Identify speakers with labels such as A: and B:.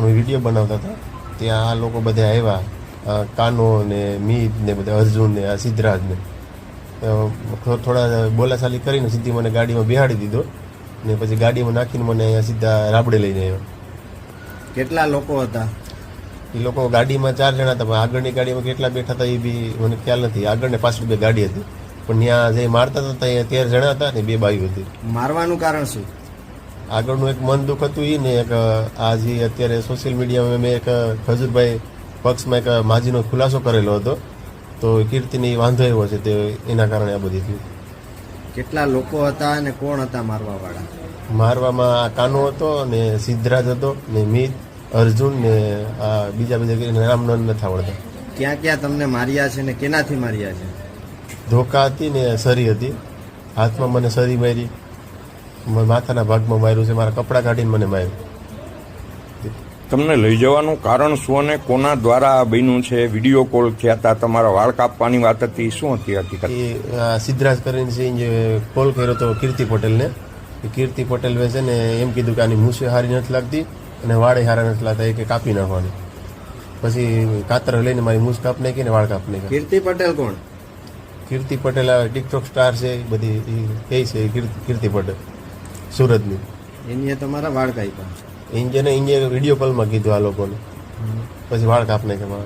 A: અમે વીડિયો બનાવતા હતા. ત્યાં આ લોકો બધા આવ્યા કાનો ને મીત ને બધા અર્જુન ને આ સિદ્ધરાજ ને. થોડા બોલાચાલી કરીને સીધી મને ગાડીમાં બિહાડી દીધો ને પછી ગાડીમાં નાખીને મને અહીંયા સીધા રાબડે લઈને આવ્યો.
B: કેટલા લોકો હતા?
A: એ લોકો ગાડીમાં ચાર જણા હતા પણ આગળની ગાડીમાં કેટલા બેઠા હતા એ બી મને ખ્યાલ નથી. આગળ ને પાછળ બે ગાડી હતી. પણ ત્યાં જે મારતા હતા ત્યાં તેર જણા હતા ને બે બાઈઓ હતી.
B: મારવાનું કારણ શું?
A: આગળનું એક મન દુઃખ હતું એ ને એક આ જે અત્યારે સોશિયલ મીડિયામાં મેં એક ખજૂરભાઈ પક્ષમાં એક માજીનો ખુલાસો કરેલો હતો. તો કીર્તિની વાંધો એવો છે તે એના કારણે આ બધી થયું.
B: કેટલા લોકો હતા અને કોણ હતા મારવાવાળા?
A: મારવામાં કાનો હતો ને સિદ્ધરાજ હતો ને મિત અર્જુન ને આ બીજા બીજા કરીને રામનંદ નથી આવડતા.
B: ક્યાં ક્યાં તમને માર્યા છે ને કેનાથી માર્યા છે?
A: ધોકા હતી ને સરી હતી. હાથમાં મને સરી મારી. માથાના ભાગમાં માર્યું છે મારા કપડાં કાઢીને મને માર્યું.
C: તમને લઈ જવાનું કારણ શું અને કોના દ્વારા આ બન્યું છે? વીડિયો કોલ થયા હતા તમારા વાળ કાપવાની વાત હતી શું હતી હકીકત?
A: એ આ સિદ્ધરાજ કરીને સિંહ જે કોલ કર્યો હતો કીર્તિ પટેલને. કીર્તિ પટેલ છે ને એમ કીધું કે આની મૂછે હારી નથી લાગતી અને વાળે હારા નથી લાગતા એ કે કાપી નાખવાની. પછી કાતર લઈને મારી મૂછ કાપ નાખી ને વાળ કાપ નાખી
B: કીર્તિ પટેલ કોણ?
A: કીર્તિ પટેલ આ ટિકટોક સ્ટાર છે એ બધી એ કહે છે કીર્તિ કીર્તિ પટેલ. સુરતની.
B: એની તમારા વાળ કાપ્યા.
A: ઇન્જિયને ઇન્જે વીડિયો કોલમાં કીધું આ લોકોને. પછી વાળ કાપને નાખ્યા મારા